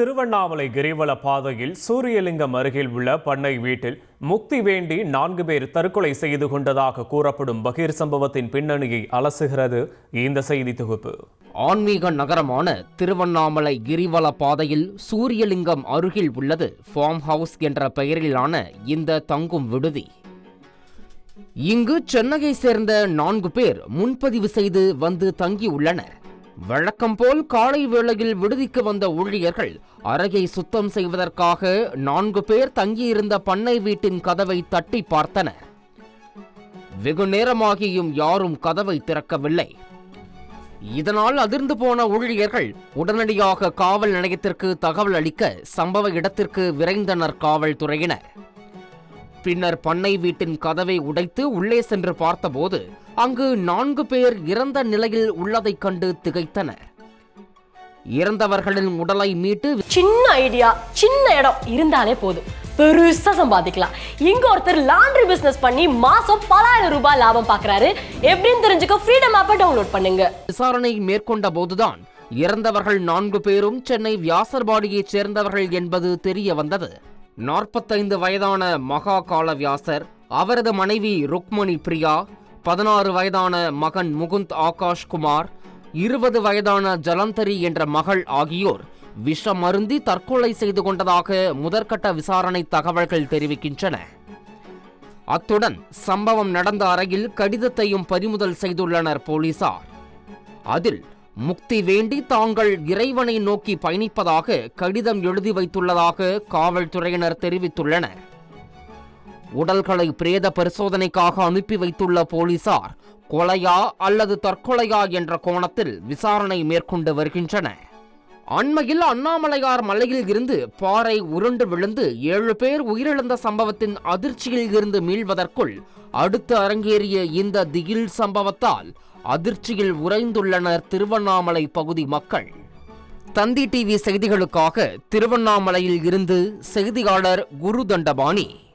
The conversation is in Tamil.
திருவண்ணாமலை கிரிவல பாதையில் சூரியலிங்கம் அருகில் உள்ள பண்ணை வீட்டில் முக்தி வேண்டி நான்கு பேர் தற்கொலை செய்து கொண்டதாக கூறப்படும் பகீர் சம்பவத்தின் பின்னணியை அலசுகிறது இந்த செய்தி தொகுப்பு. ஆன்மீக நகரமான திருவண்ணாமலை கிரிவல பாதையில் சூரியலிங்கம் அருகில் உள்ளது ஃபார்ம் ஹவுஸ் என்ற பெயரிலான இந்த தங்கும் விடுதி. இங்கு சென்னையை சேர்ந்த நான்கு பேர் முன்பதிவு செய்து வந்து தங்கியுள்ளனர். வழக்கம் போல் காலை வேளையில் விடுதிக்கு வந்த ஊழியர்கள் அறையை சுத்தம் செய்வதற்காக நான்கு பேர் தங்கியிருந்த பண்ணை வீட்டின் கதவை தட்டி பார்த்தனர். வெகு நேரமாகியும் யாரும் கதவை திறக்கவில்லை. இதனால் அதிர்ந்து போன ஊழியர்கள் உடனடியாக காவல் நிலையத்திற்கு தகவல் அளிக்க சம்பவ இடத்திற்கு விரைந்தனர் காவல்துறையினர். பின்னர் பண்ணை வீட்டின் கதவை உடைத்து உள்ளே சென்று பார்த்தபோது அங்கு நான்கு பேர் இறந்த நிலையில் உள்ளதைக் கண்டு திகைத்தனர். இறந்தவர்களின் உடலை மீட்டு சின்ன ஐடியா சின்ன இடம் இருந்தாலே போதும். பெருசா சம்பாதிக்கலாம். இங்க ஒருத்தர் லாண்ட்ரி பிசினஸ் பண்ணி மாசம் பலாயிரம் ரூபாய் லாபம் பார்க்கறாரு எப்படின்னு தெரிஞ்சுக்க ஃப்ரீடம் ஆப்பை டவுன்லோட் பண்ணுங்க. விசாரணை மேற்கொண்ட போதுதான் இறந்தவர்கள் நான்கு பேரும் சென்னை வியாசர்பாடியைச் சேர்ந்தவர்கள் என்பது தெரிய வந்தது. நாற்பத்தைந்து வயதான மகா கால வியாசர் அவரது மனைவி ருக்மணி பிரியா பதினாறு வயதான மகன் முகுந்த் ஆகாஷ் குமார் இருபது வயதான ஜலந்தரி என்ற மகள் ஆகியோர் விஷம் அருந்தி தற்கொலை செய்து கொண்டதாக முதற்கட்ட விசாரணை தகவல்கள் தெரிவிக்கின்றன. அத்துடன் சம்பவம் நடந்த அறையில் கடிதத்தையும் பறிமுதல் செய்துள்ளனர் போலீசார். அதில் முக்தி வேண்டி தாங்கள் இறைவனை நோக்கி பயணிப்பதாக கடிதம் எழுதி வைத்துள்ளதாக காவல்துறையினர் தெரிவித்துள்ளனர். உடல்களை பிரேத பரிசோதனைக்காக அனுப்பி வைத்துள்ள போலீசார் கொலையா அல்லது தற்கொலையா என்ற கோணத்தில் விசாரணை மேற்கொண்டு வருகின்றனர். அண்மையில் அண்ணாமலையார் மலையில் இருந்து பாறை உருண்டு விழுந்து ஏழு பேர் உயிரிழந்த சம்பவத்தின் அதிர்ச்சியில் இருந்து மீள்வதற்குள் அடுத்து அரங்கேறிய இந்த திகில் சம்பவத்தால் அதிர்ச்சியில் உறைந்துள்ளனர் திருவண்ணாமலை பகுதி மக்கள். தந்தி டிவி செய்திகளுக்காக திருவண்ணாமலையில் இருந்து செய்தியாளர் குரு தண்டபாணி.